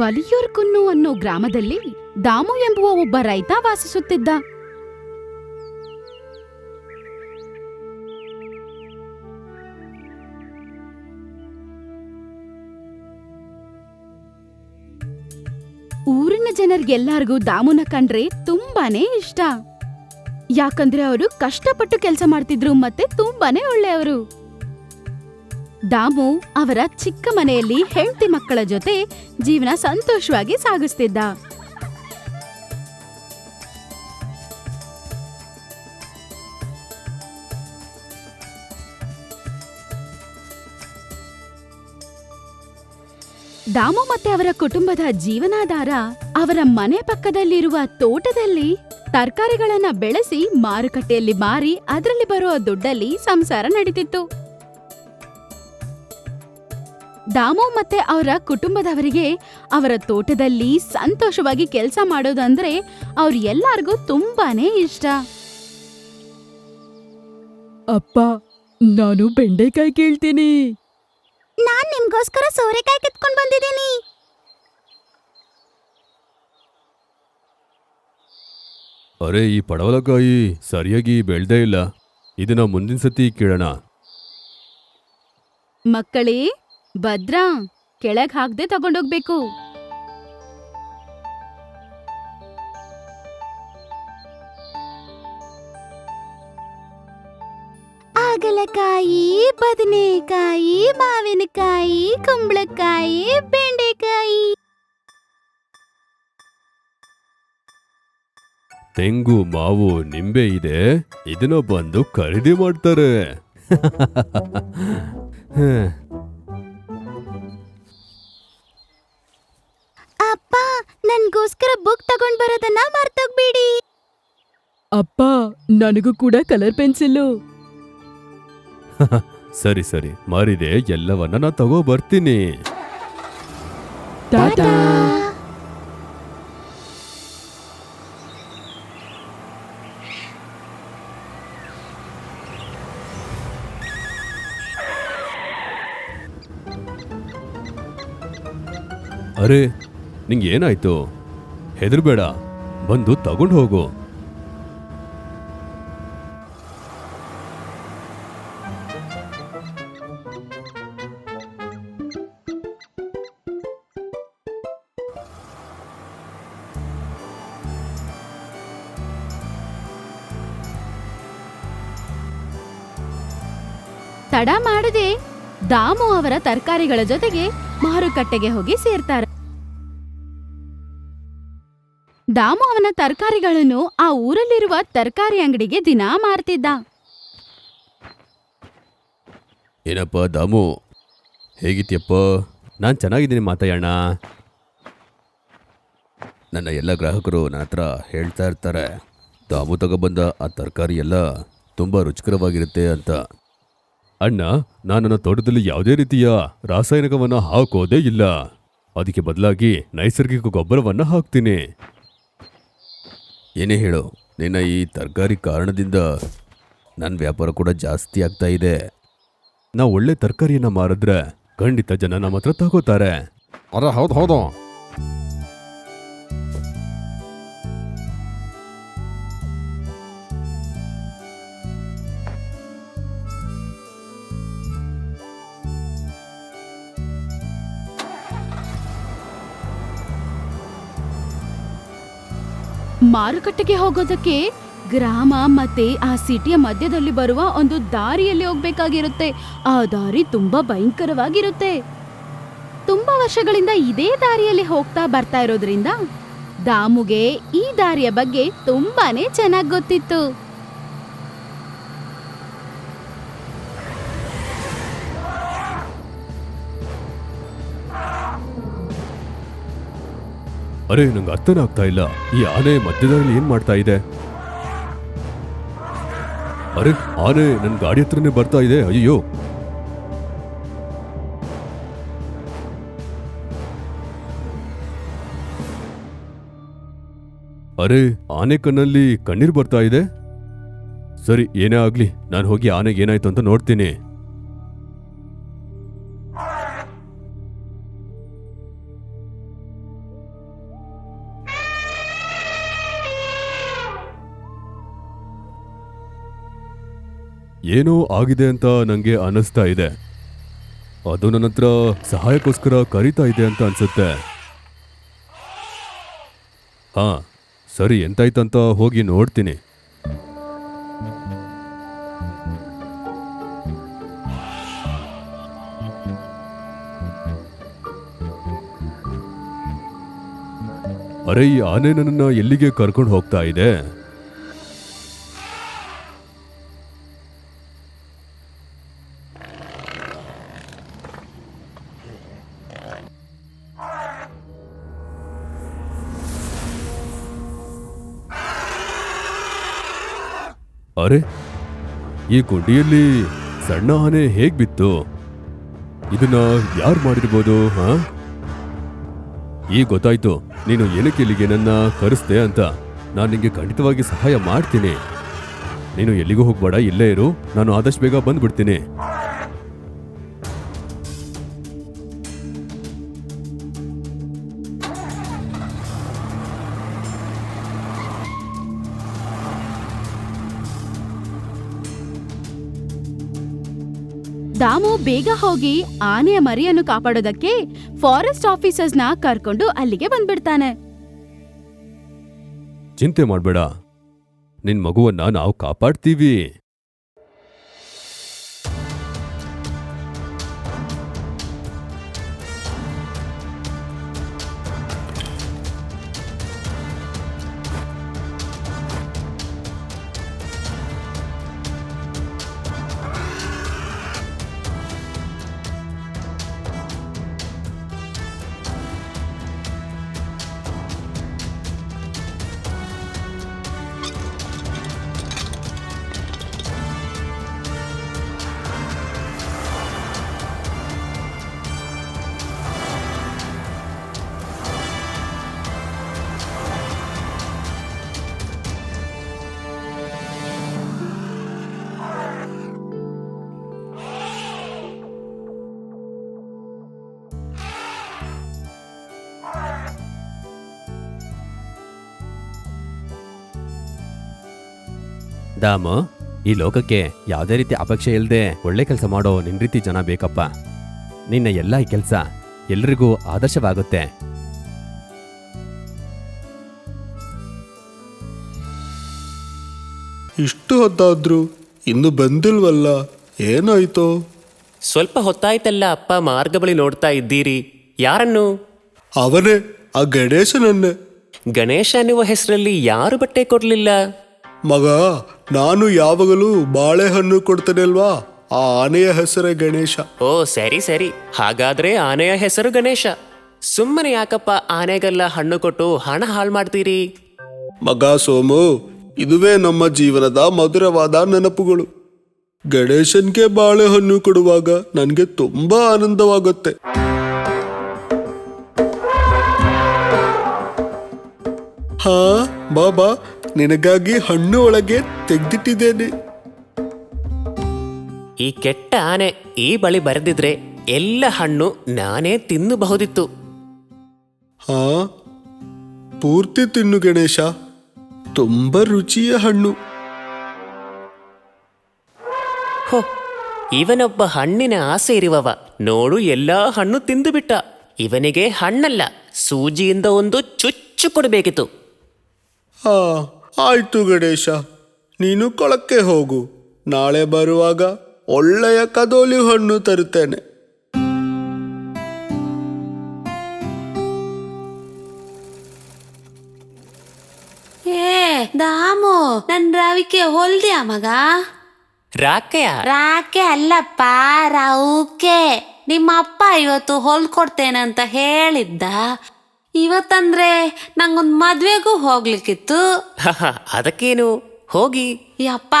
ವಲಿಯೂರ್ಕುನ್ನು ಅನ್ನೋ ಗ್ರಾಮದಲ್ಲಿ ದಾಮು ಎಂಬುವ ಒಬ್ಬ ರೈತ ವಾಸಿಸುತ್ತಿದ್ದ. ಊರಿನ ಜನರಿಗೆಲ್ಲರಿಗೂ ದಾಮುನ ಕಂಡ್ರೆ ತುಂಬಾನೇ ಇಷ್ಟ. ಯಾಕಂದ್ರೆ ಅವರು ಕಷ್ಟಪಟ್ಟು ಕೆಲಸ ಮಾಡ್ತಿದ್ರು ಮತ್ತೆ ತುಂಬಾನೇ ಒಳ್ಳೆಯವರು. ದಾಮು ಅವರ ಚಿಕ್ಕ ಮನೆಯಲ್ಲಿ ಹೆಂಡತಿ ಮಕ್ಕಳ ಜೊತೆ ಜೀವನ ಸಂತೋಷವಾಗಿ ಸಾಗಿಸ್ತಿದ್ದ. ದಾಮು ಮತ್ತೆ ಅವರ ಕುಟುಂಬದ ಜೀವನಾಧಾರ ಅವರ ಮನೆ ಪಕ್ಕದಲ್ಲಿರುವ ತೋಟದಲ್ಲಿ ತರಕಾರಿಗಳನ್ನ ಬೆಳೆಸಿ ಮಾರುಕಟ್ಟೆಯಲ್ಲಿ ಮಾರಿ ಅದರಲ್ಲಿ ಬರುವ ದುಡ್ಡಲ್ಲಿ ಸಂಸಾರ ನಡೀತಿತ್ತು. ದಾಮು ಮತ್ತೆ ಅವರ ಕುಟುಂಬದವರಿಗೆ ಅವರ ತೋಟದಲ್ಲಿ ಸಂತೋಷವಾಗಿ ಕೆಲಸ ಮಾಡೋದಂದ್ರೆ ಅವ್ರ ಎಲ್ಲಾರ್ಗೂ ತುಂಬಾನೇ ಇಷ್ಟ. ಅಪ್ಪ ನಾನು ಬೆಂಡೆಕಾಯಿ ಕೇಳ್ತೀನಿ. ನಾನ್ ನಿಮ್ಗೋಸ್ಕರ ಸೋರೆಕಾಯಿ ಕಿತ್ಕೊಂಡ್ ಬಂದಿದ್ದೀನಿ. ಅರೆ ಈ ಪಡವಲಕಾಯಿ ಸರಿಯಾಗಿ ಬೆಳ್ದೇ ಇಲ್ಲ. ಇದನ್ನ ಮುಂದಿನ ಸತಿ ಕೇಳೋಣ. ಮಕ್ಕಳೇ ಭದ್ರಾ ಕೆಳಗ್ ಹಾಕ್ದೆ ತಗೊಂಡೋಗ್ಬೇಕು. ಹಾಗಲಕಾಯಿ ಬದನೆಕಾಯಿ ಮಾವಿನಕಾಯಿ ಕುಂಬಳಕಾಯಿ ಬೆಂಡೆಕಾಯಿ. ತೆಂಗು ಮಾವು ನಿಂಬೆ ಇದೆ. ಇದನ್ನ ಬಂದು ಖರೀದಿ ಮಾಡ್ತಾರೆ. ನನ್ಗೋಸ್ಕರ ಬುಕ್ ತಗೊಂಡ್ ಬರೋದನ್ನ ಮರ್ತೋಗ್ಬೇಡಿ. ಅಪ್ಪ ನನಗೂ ಕೂಡ ಕಲರ್ ಪೆನ್ಸಿಲ್ಲು ಸರಿ ಸರಿ. ಮಾರಿದೆ ಎಲ್ಲವನ್ನ ನಾ ತಗೋ ಬರ್ತೀನಿ. ಟಾಟಾ. ಅರೆ ನಿಂಗೆ ಏನಾಯ್ತು? ಹೆದರ್ಬೇಡ. ಬಂದು ತಗೊಂಡು ಹೋಗು. ತಡ ಮಾಡದೆ ದಾಮು ಅವರ ತರಕಾರಿಗಳ ಜೊತೆಗೆ ಮಾರುಕಟ್ಟೆಗೆ ಹೋಗಿ ಸೇರ್ತಾರೆ. ದಾಮು ಅವನ ತರಕಾರಿಗಳನ್ನು ಆ ಊರಲ್ಲಿರುವ ತರಕಾರಿ ಅಂಗಡಿಗೆ ದಿನಾ ಮಾರ್ತಿದ್ದ. ಏನಪ್ಪ ದಾಮು? ಹೇಗಿದ್ಯಪ್ಪ? ನಾನು ಚೆನ್ನಾಗಿದ್ದೀನಿ ಮಾತಾಯಣ್ಣ. ನನ್ನ ಎಲ್ಲ ಗ್ರಾಹಕರು ನನ್ನ ಹತ್ರ ಹೇಳ್ತಾ ಇರ್ತಾರೆ. ದಾಮು ತಗೊಬಂದ ಆ ತರಕಾರಿ ಎಲ್ಲ ತುಂಬ ರುಚಿಕರವಾಗಿರುತ್ತೆ ಅಂತ. ಅಣ್ಣ, ನಾನು ನನ್ನ ತೋಟದಲ್ಲಿ ಯಾವುದೇ ರೀತಿಯ ರಾಸಾಯನಿಕವನ್ನು ಹಾಕೋದೇ ಇಲ್ಲ. ಅದಕ್ಕೆ ಬದಲಾಗಿ ನೈಸರ್ಗಿಕ ಗೊಬ್ಬರವನ್ನು ಹಾಕ್ತೀನಿ. ಏನೇ ಹೇಳು ನಿನ್ನ ಈ ತರಕಾರಿ ಕಾರಣದಿಂದ ನನ್ನ ವ್ಯಾಪಾರ ಕೂಡ ಜಾಸ್ತಿ ಆಗ್ತಾ ಇದೆ. ನಾವು ಒಳ್ಳೆ ತರಕಾರಿಯನ್ನ ಮಾರಿದ್ರೆ ಖಂಡಿತ ಜನ ನಮ್ಮ ಹತ್ರ ತಗೋತಾರೆ. ಅರ ಹೌದು ಹೌದು. ಮಾರುಕಟ್ಟೆಗೆ ಹೋಗೋದಕ್ಕೆ ಗ್ರಾಮ ಮತ್ತೆ ಆ ಸಿಟಿಯ ಮಧ್ಯದಲ್ಲಿ ಬರುವ ಒಂದು ದಾರಿಯಲ್ಲಿ ಹೋಗ್ಬೇಕಾಗಿರುತ್ತೆ. ಆ ದಾರಿ ತುಂಬಾ ಭಯಂಕರವಾಗಿರುತ್ತೆ. ತುಂಬಾ ವರ್ಷಗಳಿಂದ ಇದೇ ದಾರಿಯಲ್ಲಿ ಹೋಗ್ತಾ ಬರ್ತಾ ಇರೋದ್ರಿಂದ ದಾಮುಗೆ ಈ ದಾರಿಯ ಬಗ್ಗೆ ತುಂಬಾನೇ ಚೆನ್ನಾಗಿ ಗೊತ್ತಿತ್ತು. ಅರೆ ನಂಗೆ ಅರ್ಥನೇ ಆಗ್ತಾ ಇಲ್ಲ. ಈ ಆನೆ ಮಧ್ಯದಲ್ಲಿ ಏನ್ ಮಾಡ್ತಾ ಇದೆ? ಅರೆ, ಆನೆ ನನ್ನ ಗಾಡಿ ಹತ್ರನೇ ಬರ್ತಾ ಇದೆ. ಅಯ್ಯೋ ಅರೆ, ಆನೆ ಕಣ್ಣಲ್ಲಿ ಕಣ್ಣೀರ್ ಬರ್ತಾ ಇದೆ? ಸರಿ, ಏನೇ ಆಗ್ಲಿ, ನಾನು ಹೋಗಿ ಆನೆಗೆ ಏನಾಯ್ತು ಅಂತ ನೋಡ್ತೀನಿ. ಏನೋ ಆಗಿದೆ ಅಂತ ನನಗೆ ಅನ್ನಿಸ್ತಾ ಇದೆ. ಅದು ನನ್ನ ಹತ್ರ ಸಹಾಯಕ್ಕೋಸ್ಕರ ಕರೀತಾ ಇದೆ ಅಂತ ಅನ್ಸುತ್ತೆ. ಹಾ, ಸರಿ, ಎಂತಾಯ್ತಂತ ಹೋಗಿ ನೋಡ್ತೀನಿ. ಅರೆ, ಈ ಆನೆ ನನ್ನನ್ನು ಎಲ್ಲಿಗೆ ಕರ್ಕೊಂಡು ಹೋಗ್ತಾ ಇದೆ? ಅರೆ, ಈ ಕೊಂಡಿಯಲ್ಲಿ ಸಣ್ಣ ಆನೆ ಹೇಗ್ ಬಿತ್ತು? ಇದನ್ನ ಯಾರು ಮಾಡಿರ್ಬೋದು, ಹಾ? ಈಗ ಗೊತ್ತಾಯ್ತು, ನೀನು ಏನಕ್ಕೆ ಇಲ್ಲಿಗೆ ನನ್ನ ಕರೆಸ್ದೆ ಅಂತ. ನಾನು ನಿಂಗೆ ಖಂಡಿತವಾಗಿ ಸಹಾಯ ಮಾಡ್ತೀನಿ. ನೀನು ಎಲ್ಲಿಗೂ ಹೋಗ್ಬೇಡ, ಇಲ್ಲೇ ಇರು. ನಾನು ಆದಷ್ಟು ಬೇಗ ಬಂದ್ಬಿಡ್ತೀನಿ. ಬೇಗ ಹೋಗಿ ಆನೆಯ ಮರಿಯನ್ನು ಕಾಪಾಡೋದಕ್ಕೆ ಫಾರೆಸ್ಟ್ ಆಫೀಸರ್ಸ್ನ ಕರ್ಕೊಂಡು ಅಲ್ಲಿಗೆ ಬಂದ್ಬಿಡ್ತಾನೆ. ಚಿಂತೆ ಮಾಡ್ಬೇಡ. ನಿನ್ ಮಗುವನ್ನ ನಾವು ಕಾಪಾಡ್ತೀವಿ. ದಾಮ ಈ ಲೋಕಕ್ಕೆ ಯಾವುದೇ ರೀತಿ ಅಪೇಕ್ಷೆ ಇಲ್ಲದೆ ಒಳ್ಳೆ ಕೆಲಸ ಮಾಡೋ ನಿನ್ ರೀತಿ ಜನ ಬೇಕಪ್ಪ. ನಿನ್ನ ಎಲ್ಲ ಈ ಕೆಲಸ ಎಲ್ರಿಗೂ ಆದರ್ಶವಾಗುತ್ತೆ. ಇಷ್ಟು ಹೊತ್ತಾದ್ರು ಇನ್ನು ಬಂದಿಲ್ವಲ್ಲ? ಏನಾಯ್ತೋ? ಸ್ವಲ್ಪ ಹೊತ್ತಾಯ್ತಲ್ಲ ಅಪ್ಪ ಮಾರ್ಗ ಬಳಿ ನೋಡ್ತಾ ಇದ್ದೀರಿ. ಯಾರನ್ನು? ಅವನೇ ಆ ಗಣೇಶನನ್ನೇ. ಗಣೇಶ ಅನ್ನುವ ಹೆಸರಲ್ಲಿ ಯಾರು ಬಟ್ಟೆ ಕೊಡ್ಲಿಲ್ಲ? ಮಗ ನಾನು ಯಾವಾಗಲೂ ಬಾಳೆಹಣ್ಣು ಕೊಡ್ತೇನೆ ಅಲ್ವಾ ಆ ಆನೆಯ ಹೆಸರೇ ಗಣೇಶ. ಓ ಸರಿ ಸರಿ. ಹಾಗಾದ್ರೆ ಆನೆಯ ಹೆಸರು ಗಣೇಶ. ಸುಮ್ಮನೆ ಯಾಕಪ್ಪ ಆನೆಗೆಲ್ಲ ಹಣ್ಣು ಕೊಟ್ಟು ಹಣ ಹಾಳು ಮಾಡ್ತೀರಿ? ಮಗ ಸೋಮು ಇದುವೇ ನಮ್ಮ ಜೀವನದ ಮಧುರವಾದ ನೆನಪುಗಳು. ಗಣೇಶನ್ಗೆ ಬಾಳೆಹಣ್ಣು ಕೊಡುವಾಗ ನನಗೆ ತುಂಬಾ ಆನಂದವಾಗುತ್ತೆ. ಹಾ ಬಾಬಾ ನಿನಗಾಗಿ ಹಣ್ಣು ಒಳಗೆ ತೆಗ್ದಿಟ್ಟಿದ್ದೇನೆ. ಈ ಕೆಟ್ಟ ಆನೆ ಈ ಬಳಿ ಬರೆದಿದ್ರೆ ಎಲ್ಲ ಹಣ್ಣು ನಾನೇ ತಿನ್ನಬಹುದಿತ್ತು. ಹಾ ಪೂರ್ತಿ ತಿನ್ನು ಗಣೇಶ ತುಂಬ ರುಚಿಯ ಹಣ್ಣು. ಹೋ ಇವನೊಬ್ಬ ಹಣ್ಣಿನ ಆಸೆ ಇರುವವ. ನೋಡು ಎಲ್ಲಾ ಹಣ್ಣು ತಿಂದು ಬಿಟ್ಟ ಇವನಿಗೆ ಹಣ್ಣಲ್ಲ ಸೂಜಿಯಿಂದ ಒಂದು ಚುಚ್ಚು ಕೊಡಬೇಕಿತ್ತು. ಹಾ ಆಯ್ತು ಗಣೇಶ ನೀನು ಕೊಳಕ್ಕೆ ಹೋಗು. ನಾಳೆ ಬರುವಾಗ ಒಳ್ಳೆಯ ಕದೋಲಿ ಹಣ್ಣು ತರುತ್ತೇನೆ. ಏ ದಾಮು ನನ್ ರಾವಿಕೆ ಹೊಲ್ದ್ಯಾ ಮಗ? ರಾಕೆಯ? ರಾಕೆ ಅಲ್ಲಪ್ಪ ರಾವುಕೆ. ನಿಮ್ಮ ಅಪ್ಪ ಇವತ್ತು ಹೊಲ್ಕೊಡ್ತೇನಂತ ಹೇಳಿದ್ದ. ಇವತ್ತಂದ್ರೆ ನಂಗೊಂದ್ ಮದ್ವೆಗೂ ಹೋಗ್ಲಿಕ್ಕಿತ್ತು. ಅದಕ್ಕೇನು? ಹೋಗಿ. ಯಪ್ಪ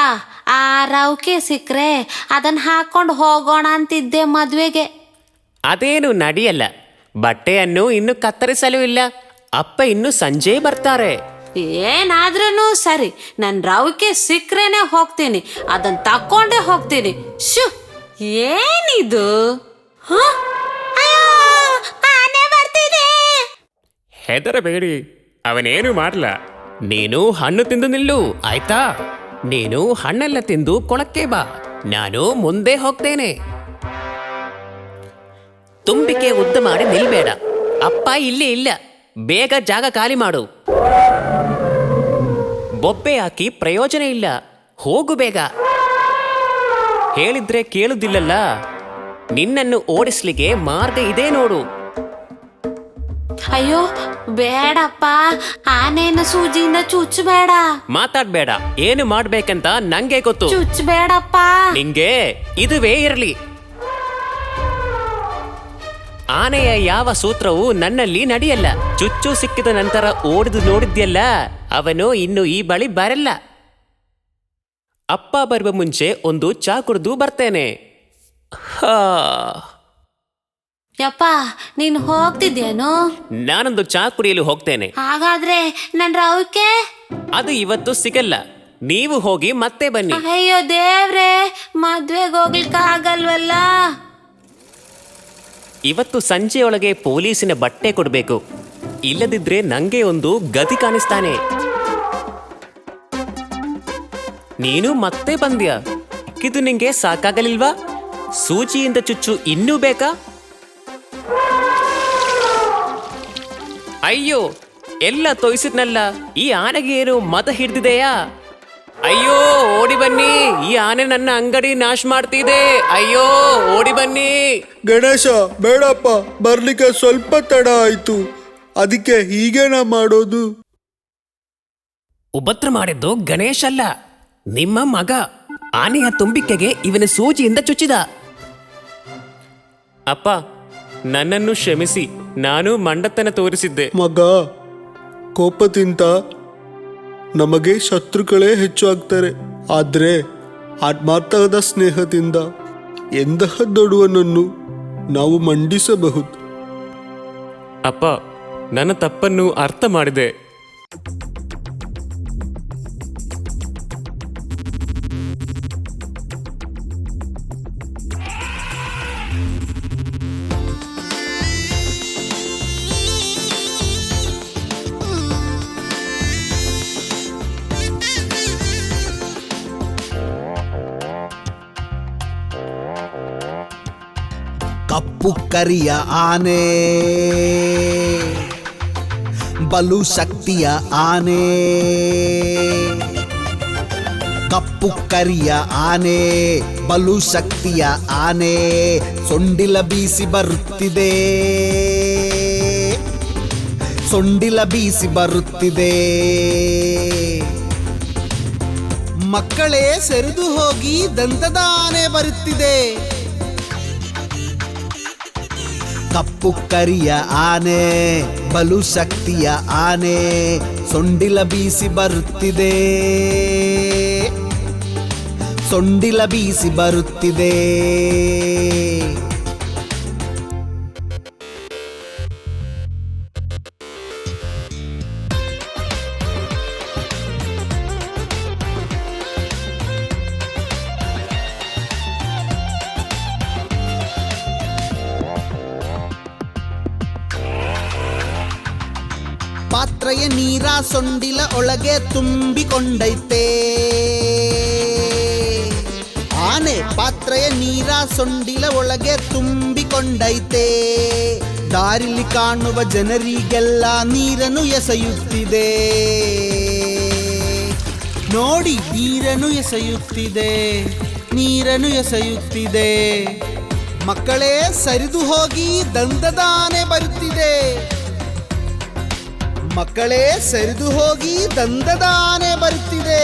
ಆ ರೌಕೆ ಸಿಕ್ರೆ ಅದನ್ನ ಹಾಕೊಂಡು ಹೋಗೋಣ ಅಂತಿದ್ದೆ ಮದ್ವೆಗೆ. ಅದೇನು ನಡೆಯಲ್ಲ. ಬಟ್ಟೆಯನ್ನು ಇನ್ನು ಕತ್ತರಿಸಲು ಇಲ್ಲ. ಅಪ್ಪ ಇನ್ನು ಸಂಜೆ ಬರ್ತಾರೆ. ಏನಾದ್ರೂ ಸರಿ ನನ್ ರವಿಕೆ ಸಿಕ್ರೇನೆ ಹೋಗ್ತೀನಿ. ಅದನ್ನ ತಕ್ಕೊಂಡೇ ಹೋಗ್ತೀನಿ. ಶು ಏನಿದು? ಹ? ಅಯ್ಯೋ, ಆನೆ ಬರ್ತಿದೆ ಹೆದರಬೇಡಿ ಅವನೇನು ಮಾಡಲ್ಲ ನೀನು ಹಣ್ಣು ತಿಂದು ನಿಲ್ಲು, ಆಯ್ತಾ? ನೀನು ಹಣ್ಣೆಲ್ಲ ತಿಂದು ಕೊಳಕ್ಕೆ ಬಾ. ನಾನು ಮುಂದೆ ಹೋಗ್ತೇನೆ. ತುಂಬಿಕೆ ಉದ್ದ ಮಾಡಿ ನಿಲ್ಬೇಡ. ಅಪ್ಪ ಇಲ್ಲಿ ಇಲ್ಲ. ಬೇಗ ಜಾಗ ಖಾಲಿ ಮಾಡು. ಬೊಬ್ಬೆ ಹಾಕಿ ಪ್ರಯೋಜನ ಇಲ್ಲ. ಹೋಗು ಬೇಗ. ಹೇಳಿದ್ರೆ ಕೇಳುದಿಲ್ಲಲ್ಲ. ನಿನ್ನನ್ನು ಓಡಿಸ್ಲಿಕ್ಕೆ ಮಾರ್ಗ ಇದೆ ನೋಡು. ಅಯ್ಯೋ ಬೇಡಪ್ಪ. ಆನೆನ ಸೂಜಿಯಿಂದ ಚುಚ್ಚಬೇಡ ಮಾತಾಡ್ಬೇಡ. ಏನು ಮಾಡ್ಬೇಕಂತ ನಂಗೆ ಗೊತ್ತು. ಚುಚ್ಚಬೇಡಪ್ಪ ನಿಂಗೆ ಇದುವೇ ಇರಲಿ. ಆನೆಯ ಯಾವ ಸೂತ್ರವೂ ನನ್ನಲ್ಲಿ ನಡೆಯಲ್ಲ. ಚುಚ್ಚು ಸಿಕ್ಕಿದ ನಂತರ ಓಡಿದು ನೋಡಿದ್ಯಲ್ಲ ಅವನು ಇನ್ನು ಈ ಬಳಿ ಬರಲ್ಲ. ಅಪ್ಪ ಬರುವ ಮುಂಚೆ ಒಂದು ಚಾ ಕುಡಿದು ಬರ್ತೇನೆ. ಹಾ. ಯಪ್ಪ ನೀನು ಹೋಗ್ತಿದ್ಯೇನು? ನಾನೊಂದು ಚಾ ಕುಡಿಯಲು ಹೋಗ್ತೇನೆ. ಹಾಗಾದ್ರೆ ನನ್ ರವಿಕೆ ಅದು ಇವತ್ತು ಸಿಗಲ್ಲ. ನೀವು ಹೋಗಿ ಮತ್ತೆ ಬನ್ನಿ. ಅಯ್ಯೋ ದೇವ್ರೆ ಮದ್ವೆಗೆ ಹೋಗ್ಲಿಕ್ಕೆ ಆಗಲ್ವಲ್ಲ? ಇವತ್ತು ಸಂಜೆಯೊಳಗೆ ಪೊಲೀಸಿನ ಬಟ್ಟೆ ಕೊಡಬೇಕು. ಇಲ್ಲದಿದ್ರೆ ನಂಗೆ ಒಂದು ಗತಿ ಕಾಣಿಸ್ತಾನೆ. ನೀನು ಮತ್ತೆ ಬಂದ್ಯಾ? ಇದು ನಿಂಗೆ ಸಾಕಾಗಲಿಲ್ವಾ? ಸೂಚಿಯಿಂದ ಚುಚ್ಚು ಇನ್ನೂ ಬೇಕಾ? ಅಯ್ಯೋ ಎಲ್ಲ ತೋಯಿಸಿದ್ನಲ್ಲ ಈ ಆನೆಗೆ ಏನು ಮತ ಹಿಡ್ದಿದೆಯಾ? ಅಯ್ಯೋ ಓಡಿ ಬನ್ನಿ ಈ ಆನೆ ನನ್ನ ಅಂಗಡಿ ನಾಶ ಮಾಡ್ತಿದೆ. ಅಯ್ಯೋ ಓಡಿ ಬನ್ನಿ. ಗಣೇಶ ಬೇಡಪ್ಪ ಬರ್ಲಿಕ್ಕೆ ಸ್ವಲ್ಪ ತಡ ಆಯ್ತು. ಅದಕ್ಕೆ ಹೀಗೇನ ಮಾಡೋದು? ಉಪತ್ರ ಮಾಡಿದ್ದು ಗಣೇಶ ಅಲ್ಲ ನಿಮ್ಮ ಮಗ. ಆನೆಯ ತುಂಬಿಕೆಗೆ ಇವನ ಸೂಜಿಯಿಂದ ಚುಚ್ಚಿದ. ಅಪ್ಪ ನನ್ನನ್ನು ಕ್ಷಮಿಸಿ. ನಾನು ಮಂಡತನ ತೋರಿಸಿದ್ದೆ. ಮಗ ಕೋಪದಿಂದ ನಮಗೆ ಶತ್ರುಗಳೇ ಹೆಚ್ಚು ಆಗ್ತಾರೆ. ಆದ್ರೆ ಆತ್ಮಾರ್ಥದ ಸ್ನೇಹದಿಂದ ಎಂತಹ ದೊಡುವನನ್ನು ನಾವು ಮಂಡಿಸಬಹುದು? ಅಪ್ಪ ನನ್ನ ತಪ್ಪನ್ನು ಅರ್ಥ ಮಾಡಿದೆ. ಕಪ್ಪು ಕರಿಯ ಆನೆ. ಬಲು ಶಕ್ತಿಯ ಆನೆ. ಕಪ್ಪು ಕರಿಯ ಆನೆ, ಬಲು ಶಕ್ತಿಯ ಆನೆ, ಸೊಂಡಿಲ ಬೀಸಿ ಬರುತ್ತಿದೆ. ಸೊಂಡಿಲ ಬೀಸಿ ಬರುತ್ತಿದೆ. ಮಕ್ಕಳೇ, ಸೆರೆದು ಹೋಗಿ ದಂತದ ಆನೆ ಬರುತ್ತಿದೆ. ಕಪ್ಪು ಕರಿಯ ಆನೆ ಬಲು ಶಕ್ತಿಯ ಆನೆ ಸೊಂಡಿಲ ಬೀಸಿ ಬರುತ್ತಿದೆ. ಸೊಂಡಿಲ ಬೀಸಿ ಬರುತ್ತಿದೆ. ಸೊಂಡಿಲ ಒಳಗೆ ತುಂಬಿಕೊಂಡೈತೆ. ಆನೆ ಪಾತ್ರೆಯ ನೀರ ಸೊಂಡಿಲ ಒಳಗೆ ತುಂಬಿಕೊಂಡೈತೆ. ದಾರಿಲಿ ಕಾಣುವ ಜನರಿಗೆಲ್ಲ ನೀರನ್ನು ಎಸೆಯುತ್ತಿದೆ. ನೋಡಿ, ನೀರನ್ನು ಎಸೆಯುತ್ತಿದೆ ನೀರನ್ನು ಎಸೆಯುತ್ತಿದೆ. ಮಕ್ಕಳೇ, ಸರಿದು ಹೋಗಿ ದಂತದ ಆನೆ ಬರುತ್ತಿದೆ. ಮಕ್ಕಳೇ ಸರಿದು ಹೋಗಿ ದಂದದ ಆನೆ ಬರುತ್ತಿದೆ.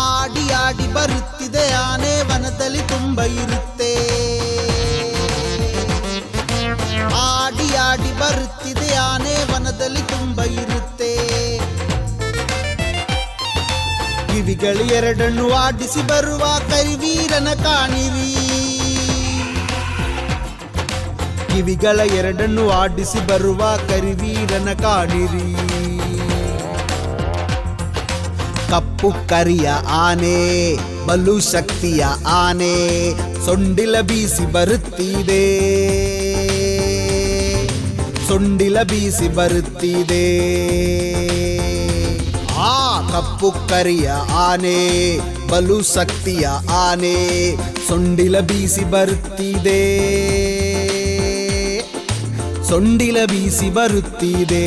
ಆಡಿ ಆಡಿ ಬರುತ್ತಿದೆ ಆನೆ ವನದಲ್ಲಿ ತುಂಬ ಇರುತ್ತೆ ಕಿವಿಗಳು ಎರಡನ್ನು ಆಡಿಸಿ ಬರುವ ಕೈವೀರನ ಕಾಣಿರಿ ಕಿವಿಗಳ ಎರಡನ್ನು ಆಡಿಸಿ ಬರುವ ಕರಿವೀರನ ಕಾಣಿರಿ ಕಪ್ಪು ಕರಿಯ ಆನೆ ಬಲು ಶಕ್ತಿಯ ಆನೆ ಸೊಂಡಿಲ ಬೀಸಿ ಬರುತ್ತಿದೆ ಸೊಂಡಿಲ ಬೀಸಿ ಬರುತ್ತಿದೆ ಆ ಕಪ್ಪು ಕರಿಯ ಆನೆ ಬಲು ಶಕ್ತಿಯ ಆನೆ ಸೊಂಡಿಲ ಬೀಸಿ ಬರುತ್ತಿದೆ ಸೊಂಡಿಲ ಬೀಸಿ ಬರುತ್ತಿದೆ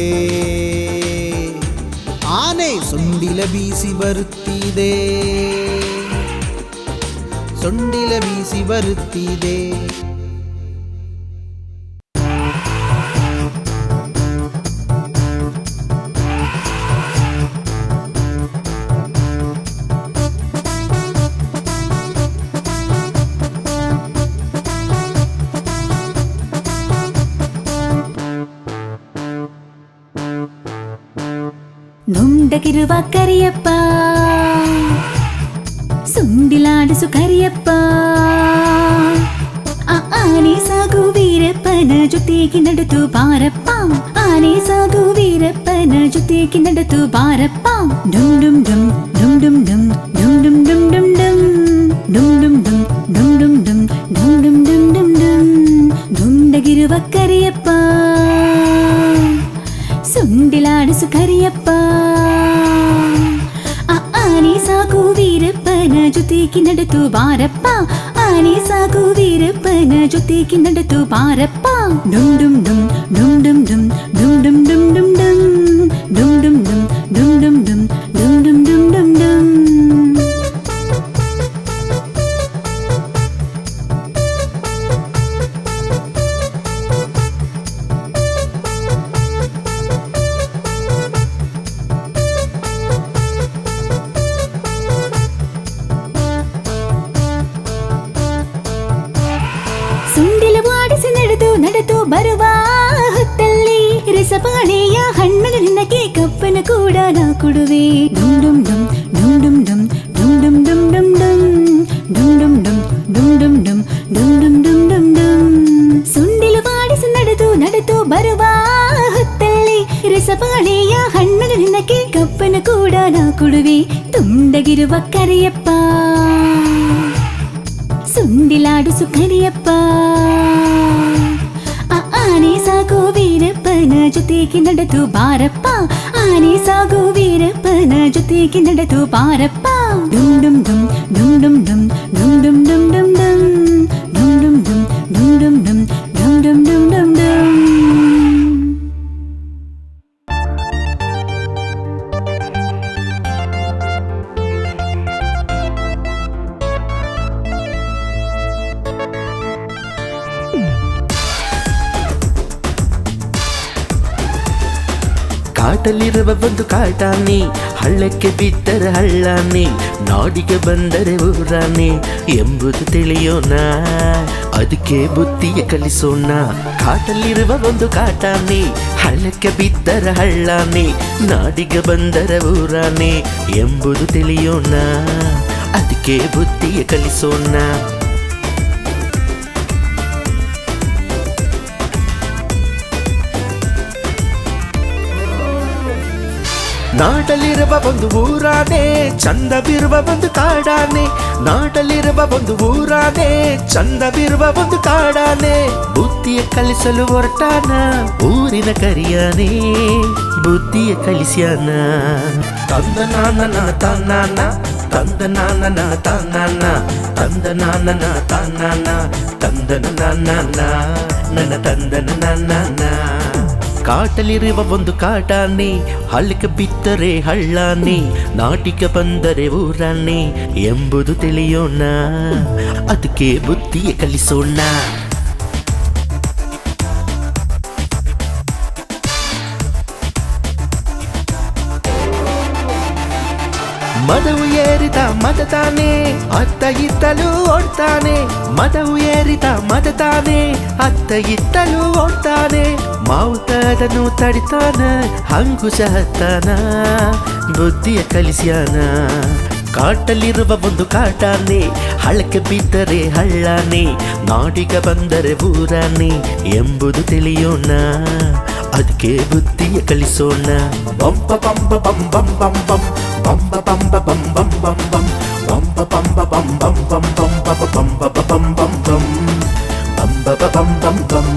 ಆನೆ ಸೊಂಡಿಲ ಬೀಸಿ ಬರುತ್ತಿದೆ ಸೊಂಡಿಲ ಬೀಸಿ ಬರುತ್ತಿದೆ ನುಂಡಗಿರುವ ಕರಿಯಪ್ಪ ಸುಂಡಿಲಾಡಿಸು ಕರಿಯಪ್ಪ ಆ ಆನೆ ಸಾಗು ವೀರಪ್ಪನ ಜೊತೆಗೆ ನಡೆದು ಬಾರಪ್ಪ ಆನೆ ಸಾಗು ವೀರಪ್ಪನ ಜೊತೆಗೆ ನಡೆದು ಬಾರಪ್ಪ ಡುಮ್ ಡುಮ್ ಡುಮ್ ಡುಮ್ ಡುಮ್ ಡುಮ್ ಡುಮ್ ಬಾರಪ್ಪ ಆನೆ ಸಾಕು ವೀರಪ್ಪನ ಜೊತೆ ಕಿನ್ನಡತು ಬಾರಪ್ಪ ಡುಂ ಡುಂ ಡುಂ ಕೂಡ ನಾ ಕೊಡುವೆ ಡುಮ್ ಡುಮ್ ಡುಮ್ ಡುಮ್ ಡುಮ್ ಡುಮ್ ಡುಮ್ ಡುಮ್ ಡುಮ್ ಡುಮ್ ಡುಮ್ ಡುಮ್ ಡುಮ್ ಡುಮ್ ಡುಮ್ ಡುಮ್ ಡುಮ್ ಡುಮ್ ಡುಮ್ ಡುಮ್ ಡುಮ್ ಸುಂಡಿಲ ವಾಡಿಸಿ ನಡೆದು ನಡೆದು ಬರುವ ಹೊತ್ತಲ್ಲಿ ರಸಬಾಳೆಯ ಹಣ್ಣನ ನಿನಗೆ ಕಪ್ಪನ ಕೂಡ ನಾ ಕೊಡುವೆ ತುಂಡಗಿರುವ ಕರೆಯಪ್ಪ ಸುಂಡಿಲಾಡಿಸು ಕರಿಯಪ್ಪ ಆ ಆನೆ ಸಾಗೋ ವೀರಪ್ಪನ ಜೊತೆಗೆ ನಡೆದು ಬಾರಪ್ಪ ആനീസാകു വീരപ്പ് നജത്തേക്ക് നടത്തു പാരപ്പാ. ഡും ഡും ഡും ഡും ഡും ഡും ಕಾಟಲ್ಲಿರುವ ಒಂದು ಕಾಟಾನೆ. ಹಳ್ಳಕ್ಕೆ ಬಿದ್ದರೆ ಹಳ್ಳಾನೆ. ನಾಡಿಗೆ ಬಂದರೆ ಊರಾನೆ. ಎಂಬುದು ತಿಳಿಯೋಣ. ಅದಕ್ಕೆ ಬುದ್ಧಿಯ ಕಲಿಸೋಣ. ಕಾಟಲ್ಲಿರುವ ಒಂದು ಕಾಟಾನೆ. ಹಳ್ಳಕ್ಕೆ ಬಿದ್ದರೆ ಹಳ್ಳಾನೆ. ನಾಡಿಗೆ ಬಂದರೆ ಊರಾನೆ. ಎಂಬುದು ತಿಳಿಯೋಣ. ಅದಕ್ಕೆ ಬುದ್ಧಿಯ ಕಲಿಸೋಣ. ನಾಡಲಿರುವ ಒಂದು ಊರಾನೆ, ಚಂದವಿರುವ ಒಂದು ಕಾಡಾನೆ. ನಾಡಲಿರುವ ಒಂದು ಊರಾನೆ, ಚಂದವಿರುವ ಒಂದು ಕಾಡಾನೆ. ಬುದ್ಧಿಯ ಕಲಿಸಲು ಹೊರಟಾನ ಊರಿನ ಕರಿಯಾನೆ. ಬುದ್ಧಿಯ ಕಲಿಸ್ಯಾನ. ತಂದ ನಾನ ತನ್ನಾನ ತಂದ ನಾನ ತನ್ನಾನ ತಂದ ನಾನ ತನ್ನಾನ ತಂದನ ನಾನ ನನ್ನ ತಂದನ ನಾನ ಕಾಟಲಿರುವ ಒಂದು ಕಾಟಾನೆ, ಹಳ್ಳಕ್ಕೆ ಬಿತ್ತರೆ ಹಳ್ಳಾನೆ, ನಾಟಿಕ ಬಂದರೆ ಊರಾನೆ ಎಂಬುದು ತಿಳಿಯೋಣ. ಅದಕ್ಕೆ ಬುದ್ಧಿಯ ಕಲಿಸೋಣ. ಮದವು ಏರಿದ ಮದತಾನೆ ಅತ್ತ ಇತ್ತಲೂ ಓಡ್ತಾನೆ. ಮದವು ಏರಿದ ಮದತಾನೆ ಅತ್ತ ಇತ್ತಲೂ ಓಡ್ತಾನೆ. ಮಾವುತದನು ತಡಿತಾನ ಹಂಗುಶ ಹತ್ತಾನ ಬುದ್ಧಿಯ ಕಲಿಸ್ಯಾನ ಕಾಟಲ್ಲಿರುವ ಒಂದು ಕಾಟಾನೆ ಹಳ್ಳಕ್ಕೆ ಬಿದ್ದರೆ ಹಳ್ಳಾನೆ ನಾಡಿಗ ಬಂದರೆ ಊರಾನೆ ಎಂಬುದು ತಿಳಿಯೋಣ ಅದಕ್ಕೆ ಬುದ್ಧಿಯ ಕಲಿಸೋಣ ಬಂಪ ಬಂಪ ಬಂ ಬಂ ಬಂ ಬಂ ಬಂಪ ಬಂಪ ಬಂ ಬಂ ಬಂ ಬಂ ಬಂಪ ಬಂಪ ಬಂ ಬಂ ಬಂ ಬಂ ಬಬ ಬಂ ಬಬ ಬಂ ಬಂ ಬಂ ಬಂ ಬಬ ಬಂ ಬಂ ಬಂ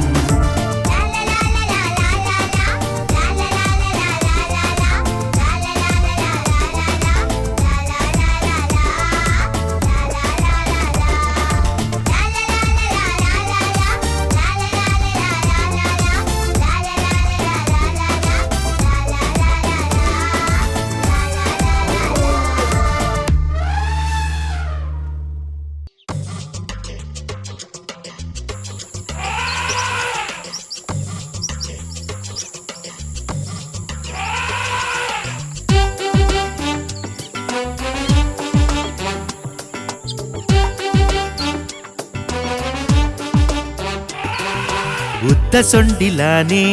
ಸೊಂಡಿಲಾನೆ,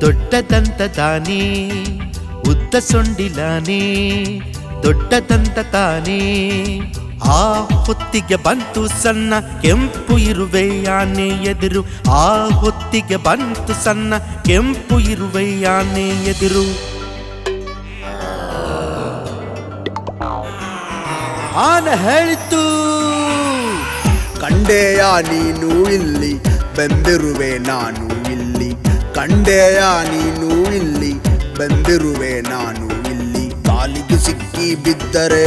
ದೊಡ್ಡ ತಂತ ತಾನೇ, ಉದ್ದ ಸೊಂಡಿಲಾನೇ, ದೊಡ್ಡ ದಂತ ತಾನೇ. ಆ ಹೊತ್ತಿಗೆ ಬಂತು ಸಣ್ಣ ಕೆಂಪು ಇರುವೆ ಆನೆ ಎದುರು. ಆ ಹೊತ್ತಿಗೆ ಬಂತು ಸಣ್ಣ ಕೆಂಪು ಇರುವೆ ಆನೆ ಎದುರು. ಆನೆ ಹೇಳಿತು, ಕಂಡೆಯ ನೀನು ಇಲ್ಲಿ? ಬಂದಿರುವೆ ನಾನು ಇಲ್ಲಿ. ಕಂಡೆಯ ನೀನು ಇಲ್ಲಿ. ಬಂದಿರುವೆ ನಾನು ಇಲ್ಲಿ. ಕಾಲಿಗೆ ಸಿಕ್ಕಿ ಬಿದ್ದರೆ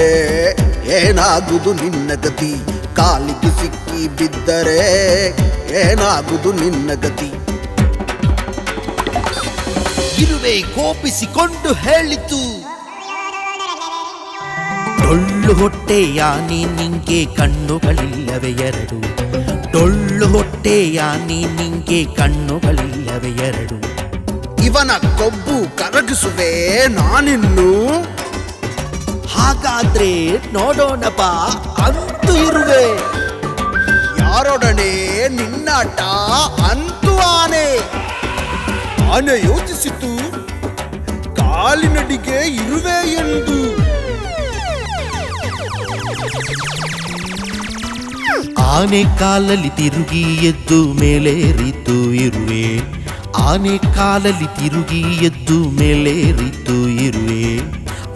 ಏನಾಗುದು ನಿನ್ನ ಗತಿ? ಕಾಲಿಗೆ ಸಿಕ್ಕಿ ಬಿದ್ದರೆ ಏನಾಗುದು ನಿನ್ನ ಗತಿ? ಇರುವೆ ಕೋಪಿಸಿಕೊಂಡು ಹೇಳಿತು. ಡೊಳ್ಳು ಹೊಟ್ಟೆಯ ನಿಂಗೆ ಕಣ್ಣುಗಳಿಲ್ಲವೆ ಎರಡು. ಡೊಳ್ಳು ಹೊಟ್ಟೆಯ ನಿಂಗೆ ಕಣ್ಣುಗಳಿಲ್ಲವೆ ಎರಡು. ಇವನ ಕೊಬ್ಬು ಕರಗಿಸುವೆ ನಾನಿನ್ನು. ಹಾಗಾದ್ರೆ ನೋಡೋಣಪ್ಪ, ಅಂತೂ ಇರುವೆ. ಯಾರೊಡನೆ ನಿನ್ನಾಟ, ಅಂತೂ ಆನೆ. ಆನೆ ಯೋಚಿಸಿತು, ಕಾಲಿನಡಿಗೆ ಇರುವೆ ಎಂದು. ಆನೆ ಕಾಲಲ್ಲಿ ತಿರುಗಿ ಎದ್ದು ಮೇಲೇರಿತು ಇರುವೆ. ಆನೆ ಕಾಲಲ್ಲಿ ತಿರುಗಿ ಎದ್ದು ಮೇಲೇರಿತು ಇರುವೆ.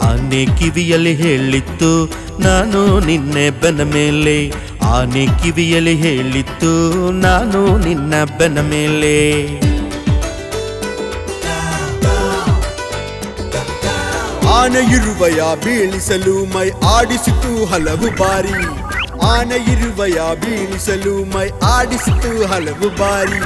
ಆನೆ ಕಿವಿಯಲ್ಲಿ ಹೇಳಿತ್ತು, ನಾನು ನಿನ್ನೆ ಬೆನ್ನ ಮೇಲೆ. ಆನೆ ಕಿವಿಯಲ್ಲಿ ಹೇಳಿತ್ತು, ನಾನು ನಿನ್ನ ಬೆನ್ನ ಮೇಲೆ. ಆನೆ ಇರುವಯ ಬೀಳಿಸಲು ಮೈ ಆಡಿಸಿತು ಹಲವು ಬಾರಿ. ಆನೆ ಇರುವೆಯ ಬೀಳಿಸಲು ಮೈ ಆಡಿಸಿತು ಹಲವು ಬಾರಿ.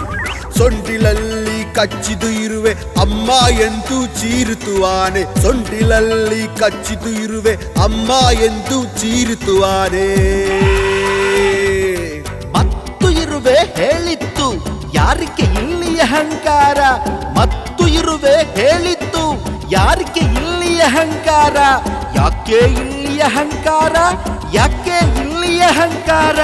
ಸೊಂಟಿಲಲ್ಲಿ ಕಚ್ಚಿದು ಇರುವೆ, ಅಮ್ಮ ಎಂದು ಚೀರಿತು ಆನೆ. ಸೊಂಟಿಲಲ್ಲಿ ಕಚ್ಚಿದು ಇರುವೆ, ಅಮ್ಮ ಎಂದು ಚೀರಿತು ಆನೆ. ಮತ್ತು ಇರುವೆ ಹೇಳಿತ್ತು, ಯಾರಿಗೆ ಇಲ್ಲಿ ಅಹಂಕಾರ? ಮತ್ತು ಇರುವೆ ಹೇಳಿತ್ತು, ಯಾರಿಗೆ ಇಲ್ಲಿ ಅಹಂಕಾರ? ಯಾಕೆ ಇಲ್ಲಿ ಅಹಂಕಾರ? ಯಾಕೆ ಈ ಅಹಂಕಾರ